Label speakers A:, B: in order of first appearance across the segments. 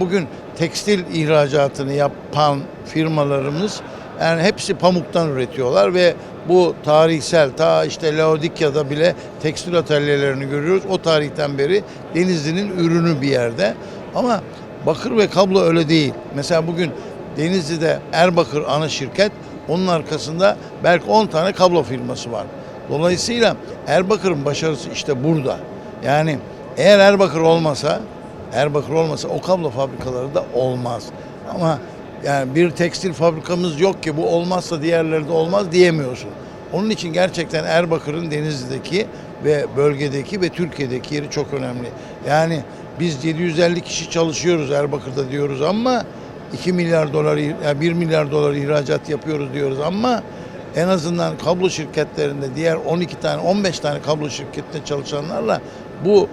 A: Bugün tekstil ihracatını yapan firmalarımız yani hepsi pamuktan üretiyorlar ve bu tarihsel ta işte Laodikya'da bile tekstil atölyelerini görüyoruz. O tarihten beri Denizli'nin ürünü bir yerde. Ama bakır ve kablo öyle değil. Mesela bugün Denizli'de Erbakır ana şirket onun arkasında belki 10 tane kablo firması var. Dolayısıyla Erbakır'ın başarısı işte burada. Yani eğer Erbakır olmasa Erbakır olmasa o kablo fabrikaları da olmaz. Ama yani bir tekstil fabrikamız yok ki bu olmazsa diğerleri de olmaz diyemiyorsun. Onun için gerçekten Erbakır'ın Denizli'deki ve bölgedeki ve Türkiye'deki yeri çok önemli. Yani biz 750 kişi çalışıyoruz Erbakır'da diyoruz ama 2 milyar dolar, yani 1 milyar dolar ihracat yapıyoruz diyoruz ama en azından kablo şirketlerinde diğer 12 tane 15 tane kablo şirketinde çalışanlarla bu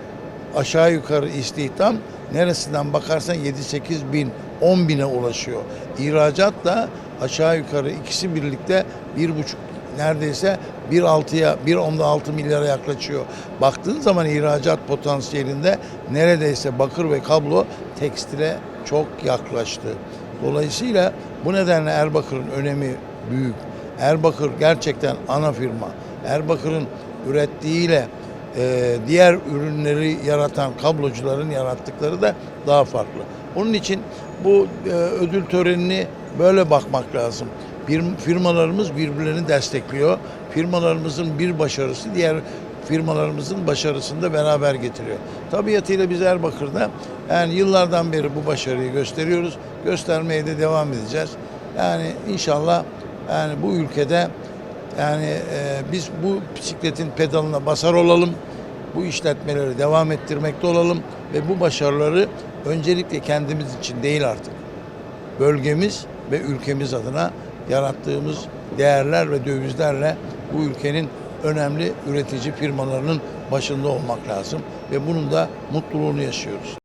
A: aşağı yukarı istihdam neresinden bakarsan 7-8 bin 10 bine ulaşıyor. İhracat da aşağı yukarı ikisi birlikte bir buçuk neredeyse 1.6'ya 1.6 milyara yaklaşıyor. Baktığın zaman ihracat potansiyelinde neredeyse bakır ve kablo tekstile çok yaklaştı. Dolayısıyla bu nedenle Erbakır'ın önemi büyük. Erbakır gerçekten ana firma. Erbakır'ın ürettiğiyle e, diğer ürünleri yaratan kablocuların yarattıkları da daha farklı. Onun için bu e, ödül törenini böyle bakmak lazım. Bir, firmalarımız birbirlerini destekliyor. Firmalarımızın bir başarısı diğer firmalarımızın başarısını da beraber getiriyor. Tabiatıyla biz Erbakır'da yani yıllardan beri bu başarıyı gösteriyoruz. Göstermeye de devam edeceğiz. Yani inşallah yani bu ülkede yani e, biz bu bisikletin pedalına basar olalım. Bu işletmeleri devam ettirmekte olalım ve bu başarıları öncelikle kendimiz için değil artık. Bölgemiz ve ülkemiz adına yarattığımız değerler ve dövizlerle bu ülkenin önemli üretici firmalarının başında olmak lazım ve bunun da mutluluğunu yaşıyoruz.